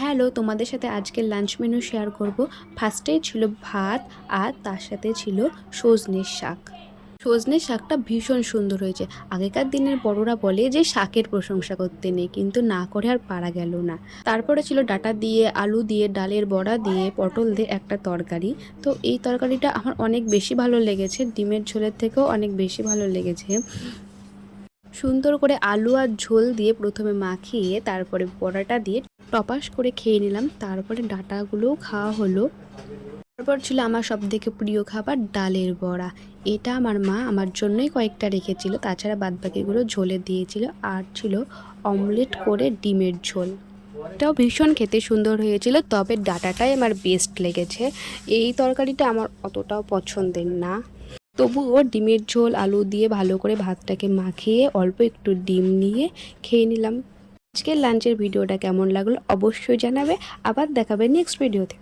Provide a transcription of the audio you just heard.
Hello, তোমাদের সাথে আজকের লাঞ্চ মেনু শেয়ার করব। ফার্স্টেই ছিল ভাত, আর তার সাথে ছিল সজনের শাক। সজনের শাকটা ভীষণ সুন্দর হয়েছে। আগেকার দিনের বড়রা বলে যে শাকের প্রশংসা করতে নেই, কিন্তু না করে আর পারা গেল না। তারপরে ছিল ডাটা দিয়ে, আলু দিয়ে, ডালের বড়া দিয়ে, পটল দিয়ে একটা তরকারি। তো এই তরকারিটা আমার অনেক বেশি ভালো লেগেছে, ডিমের ঝোলের থেকেও অনেক বেশি ভালো লেগেছে। সুন্দর করে আলু আর ঝোল দিয়ে প্রথমে মাখিয়ে, তারপরে বড়াটা দিয়ে টপাস করে খেয়ে নিলাম। তারপরে ডাটাগুলোও খাওয়া হলো। তারপর ছিল আমার সব থেকে প্রিয় খাবার ডালের বড়া। এটা আমার মা আমার জন্যই কয়েকটা রেখেছিল। তাছাড়া বাদবাকিগুলো ঝোলে দিয়েছিল আর ছিল অমলেট করে ডিমের ঝোল। এটাও ভীষণ খেতে সুন্দর হয়েছিল, তবে ডাটাটাই আমার বেস্ট লেগেছে। এই তরকারিটা আমার অতটাও পছন্দের না। তবুও ডিমের ঝোল, আলু দিয়ে ভালো করে ভাতটাকে মাখিয়ে অল্প একটু ডিম নিয়ে খেয়ে নিলাম। আজকের লাঞ্চের ভিডিওটা কেমন লাগল অবশ্যই জানাবে। আবার দেখাবে নেক্সট ভিডিওতে